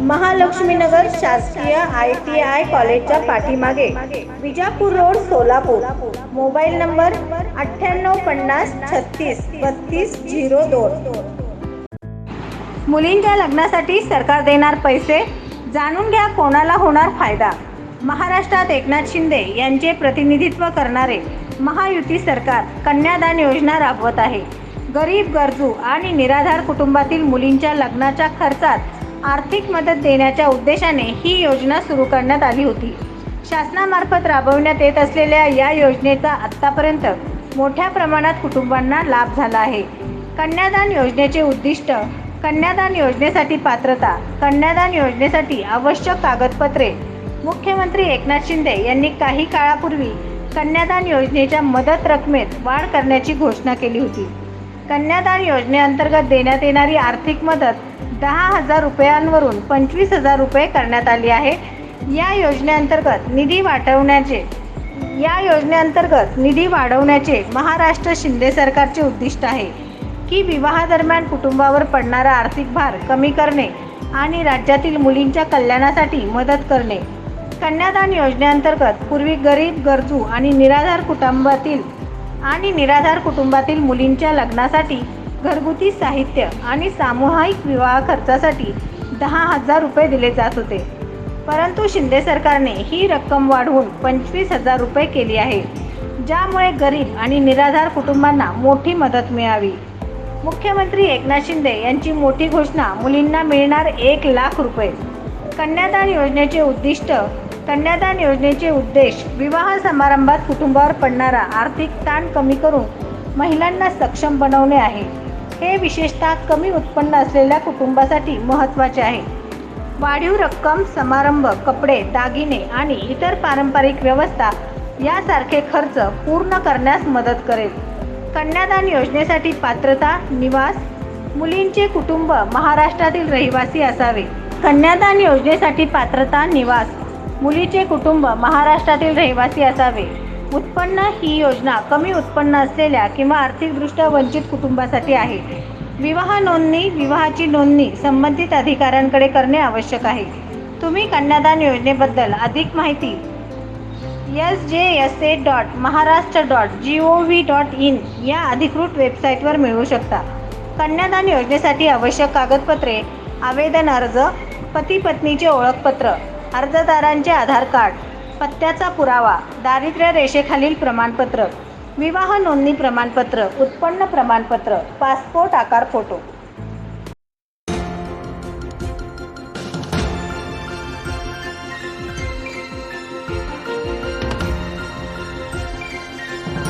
महालक्ष्मीनगर शासकीय I T I कॉलेजच्या पाठीमागे Vijapur road Solapur. Mobile number अठ्ठ्याण्णव पन्नास छत्तीस बत्तीस झिरो दोन. मुलींच्या लग्नासाठी सरकार देणार पैसे? जाणून घ्या कोणाला होणार फायदा. महाराष्ट्रात एकनाथ शिंदे यांचे प्रतिनिधित्व करणारे महायुती सरकार कन्यादान योजना राबवत आहे. गरीब गरजू आणि निराधार कुटुंबातील मुलींच्या लग्नाच्या खर्चात आर्थिक मदत देण्याच्या उद्देशाने ही योजना सुरू करण्यात आली होती. शासनामार्फत राबवण्यात येत असलेल्या या योजनेचा आत्तापर्यंत मोठ्या प्रमाणात कुटुंबांना लाभ झाला आहे. कन्यादान योजनेचे उद्दिष्ट कन्यादान योजनेसाठी पात्रता कन्यादान योजनेसाठी आवश्यक कागदपत्रे. मुख्यमंत्री एकनाथ शिंदे यांनी काही काळापूर्वी कन्यादान योजनेच्या मदत रकमेत वाढ करण्याची घोषणा केली होती. कन्यादान योजनेअंतर्गत देण्यात येणारी आर्थिक मदत दहा हजार रुपयांवरून पंचवीस हजार रुपये करण्यात आली आहे. या योजनेअंतर्गत निधी वाढवण्याचे या योजनेअंतर्गत निधी वाढवण्याचे महाराष्ट्र शिंदे सरकारचे उद्दिष्ट आहे की विवाहादरम्यान कुटुंबावर पडणारा आर्थिक भार कमी करणे आणि राज्यातील मुलींच्या कल्याणासाठी मदत करणे. कन्यादान योजनेअंतर्गत पूर्वी गरीब गरजू आणि निराधार कुटुंबातील आणि निराधार कुटुंबातील मुलींच्या लग्नासाठी घरगुती साहित्य आणि सामूहिक विवाह खर्चासाठी दहा हजार रुपये दिले जात होते. परंतु शिंदे सरकारने ही रक्कम वाढवून पंचवीस हजार रुपये केली आहे. ज्यामुळे गरीब आणि निराधार कुटुंबांना मोठी मदत मिळावी. मुख्यमंत्री एकनाथ शिंदे यांची मोठी घोषणा मुलींना मिळणार एक लाख रुपये. कन्यादान योजनेचे उद्दिष्ट कन्यादान योजनेचे उद्देश विवाह समारंभात कुटुंबावर पडणारा आर्थिक ताण कमी करून महिलांना सक्षम बनवणे आहे. हे विशेषतः कमी उत्पन्न असलेल्या कुटुंबासाठी महत्त्वाचे आहे. वाढीव रक्कम समारंभ कपडे दागिने आणि इतर पारंपरिक व्यवस्था यासारखे खर्च पूर्ण करण्यास मदत करेल. कन्यादान योजनेसाठी पात्रता निवास मुलींचे कुटुंब महाराष्ट्रातील रहिवासी असावे. कन्यादान योजनेसाठी पात्रता निवास मुलीचे कुटुंब महाराष्ट्रातील रहिवासी असावे. उत्पन्न ही योजना कमी उत्पन्न असलेल्या किंवा आर्थिकदृष्ट्या वंचित कुटुंबासाठी आहे. विवाह नोंदणी विवाहाची नोंदणी संबंधित अधिकाऱ्यांकडे करणे आवश्यक आहे. तुम्ही कन्यादान योजनेबद्दल अधिक माहिती S J S A dot Maharashtra dot G O V dot in या अधिकृत वेबसाईटवर मिळवू शकता. कन्यादान योजनेसाठी आवश्यक कागदपत्रे आवेदन अर्ज पती पत्नीचे ओळखपत्र अर्जदारांचे आधार कार्ड पत्त्याचा पुरावा दारिद्र्य रेषेखालील प्रमाणपत्र विवाह नोंदणी प्रमाणपत्र उत्पन्न प्रमाणपत्र पासपोर्ट आकार फोटो